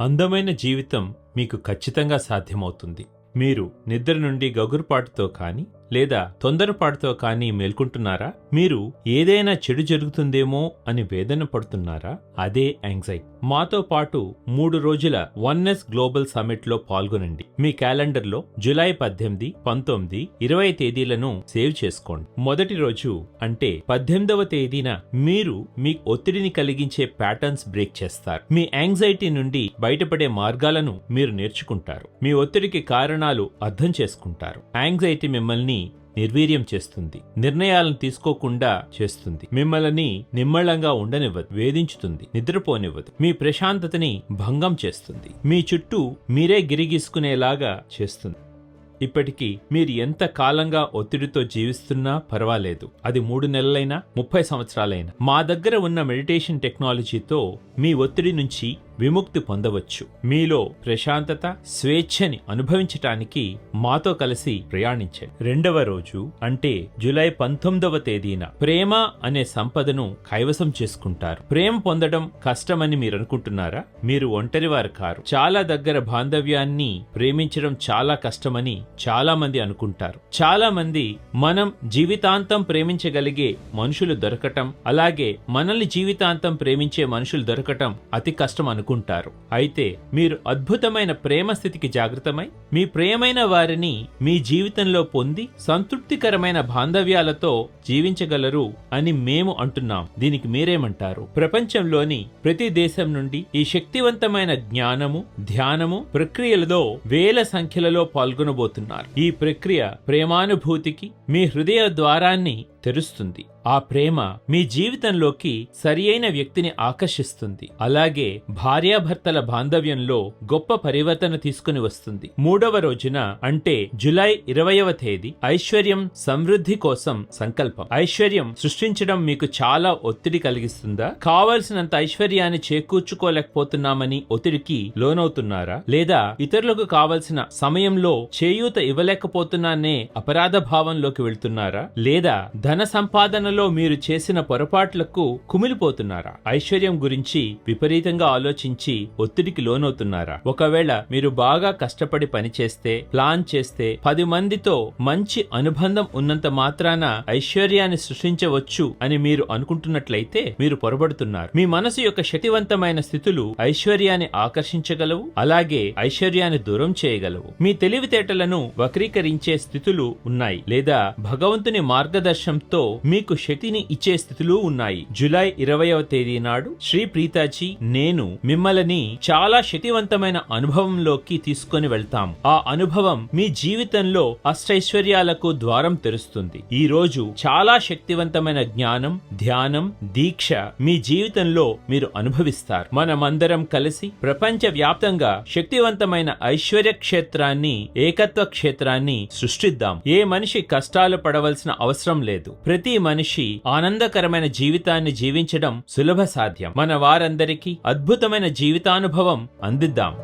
అందమైన జీవితం మీకు ఖచ్చితంగా సాధ్యమవుతుంది. మీరు నిద్ర నుండి గగురుపాటుతో కానీ లేదా తొందరపాటుతో కానీ మేల్కుంటున్నారా? మీరు ఏదైనా చెడు జరుగుతుందేమో అని వేదన పడుతున్నారా? అదే యాంగ్జైటీ మాతో పాటు మూడు రోజుల వన్నెస్ గ్లోబల్ సమ్మిట్లో పాల్గొనండి. మీ క్యాలెండర్లో జులై పద్దెనిమిది పంతొమ్మిది ఇరవై తేదీలను సేవ్ చేసుకోండి. మొదటి రోజు అంటే పద్దెనిమిదవ తేదీన మీరు మీ ఒత్తిడిని కలిగించే ప్యాటర్న్స్ బ్రేక్ చేస్తారు. మీ యాంగ్జైటీ నుండి బయటపడే మార్గాలను మీరు నేర్చుకుంటారు. మీ ఒత్తిడికి కారణాలు అర్థం చేసుకుంటారు. యాంగ్జైటీ మిమ్మల్ని నిర్వీర్యం చేస్తుంది. నిర్ణయాలను తీసుకోకుండా చేస్తుంది. మిమ్మల్ని నిమ్మళంగా ఉండనివ్వదు. వేధించుతుంది. నిద్రపోనివ్వదు. మీ ప్రశాంతతని భంగం చేస్తుంది. మీ చుట్టూ మీరే గిరిగీసుకునేలాగా చేస్తుంది. ఇప్పటికీ మీరు ఎంత కాలంగా ఒత్తిడితో జీవిస్తున్నా పర్వాలేదు. అది మూడు నెలలైనా ముప్పై సంవత్సరాలైనా. మా దగ్గర ఉన్న మెడిటేషన్ టెక్నాలజీతో మీ ఒత్తిడి నుంచి విముక్తి పొందవచ్చు. మీలో ప్రశాంతత స్వేచ్ఛని అనుభవించటానికి మాతో కలిసి ప్రయాణించండి. రెండవ రోజు అంటే జూలై పంతొమ్మిదవ తేదీన ప్రేమ అనే సంపదను కైవసం చేసుకుంటారు. ప్రేమ పొందడం కష్టమని మీరు అనుకుంటున్నారా మీరు ఒంటరివారు కారు. చాలా దగ్గర బాంధవ్యాన్ని ప్రేమించడం చాలా కష్టమని చాలా మంది అనుకుంటారు. చాలా మంది మనం జీవితాంతం ప్రేమించగలిగే మనుషులు దొరకటం అలాగే మనల్ని జీవితాంతం ప్రేమించే మనుషులు దొరకటం అతి కష్టం అనుకుంటారు. అయితే మీరు అద్భుతమైన ప్రేమ స్థితికి జాగృతమై మీ ప్రేమైన వారిని మీ జీవితంలో పొంది సంతృప్తికరమైన బాంధవ్యాలతో జీవించగలరు అని మేము అంటున్నాం. దీనికి మీరేమంటారు? ప్రపంచంలోని ప్రతి దేశం నుండి ఈ శక్తివంతమైన జ్ఞానము ధ్యానము ప్రక్రియలలో వేల సంఖ్యలలో పాల్గొనబోతున్నారు. ఈ ప్రక్రియ ప్రేమానుభూతికి మీ హృదయ ద్వారాన్ని తెరుస్తుంది ఆ ప్రేమ మీ జీవితంలోకి సరియైన వ్యక్తిని ఆకర్షిస్తుంది. అలాగే భార్యాభర్తల బాంధవ్యంలో గొప్ప పరివర్తన తీసుకుని వస్తుంది. మూడవ రోజున అంటే జులై ఇరవయవ తేదీ ఐశ్వర్యం సమృద్ధి కోసం సంకల్పం. ఐశ్వర్యం సృష్టించడం మీకు చాలా ఒత్తిడి కలిగిస్తుందా? కావలసినంత ఐశ్వర్యాన్ని చేకూర్చుకోలేకపోతున్నామని ఒత్తిడికి లోనవుతున్నారా? లేదా ఇతరులకు కావలసిన సమయంలో చేయూత ఇవ్వలేకపోతున్నానే అపరాధ భావంలోకి వెళ్తున్నారా? లేదా ధన సంపాదనలో మీరు చేసిన పొరపాట్లకు కుమిలిపోతున్నారా? ఐశ్వర్యం గురించి విపరీతంగా ఆలోచించి ఒత్తిడికి లోనవుతున్నారా? ఒకవేళ మీరు బాగా కష్టపడి పనిచేస్తే ప్లాన్ చేస్తే పది మందితో మంచి అనుబంధం ఉన్నంత మాత్రాన ఐశ్వర్యాన్ని సృష్టించవచ్చు అని మీరు అనుకుంటున్నట్లయితే మీరు పొరబడుతున్నారు. మీ మనసు యొక్క శక్తివంతమైన స్థితులు ఐశ్వర్యాన్ని ఆకర్షించగలవు అలాగే ఐశ్వర్యాన్ని దూరం చేయగలవు. మీ తెలివితేటలను వక్రీకరించే స్థితులు ఉన్నాయి లేదా భగవంతుని మార్గదర్శనం తో మీకు శక్తిని ఇచ్చే స్థితులు ఉన్నాయి. జులై ఇరవయవ తేదీ నాడు శ్రీ ప్రీతాజీ నేను మిమ్మల్ని చాలా శక్తివంతమైన అనుభవంలోకి తీసుకొని వెళ్తాం. ఆ అనుభవం మీ జీవితంలో అష్టైశ్వర్యాలకు ద్వారం తెరుస్తుంది. ఈ రోజు చాలా శక్తివంతమైన జ్ఞానం ధ్యానం దీక్ష మీ జీవితంలో మీరు అనుభవిస్తారు. మనమందరం కలిసి ప్రపంచ వ్యాప్తంగా శక్తివంతమైన ఐశ్వర్య క్షేత్రాన్ని ఏకత్వ క్షేత్రాన్ని సృష్టిద్దాం. ఏ మనిషి కష్టాలు పడవలసిన అవసరం లేదు. ప్రతి మనిషి ఆనందకరమైన జీవితాన్ని జీవించడం సులభ సాధ్యం. మన వారందరికీ అద్భుతమైన జీవితానుభవం అందిద్దాం.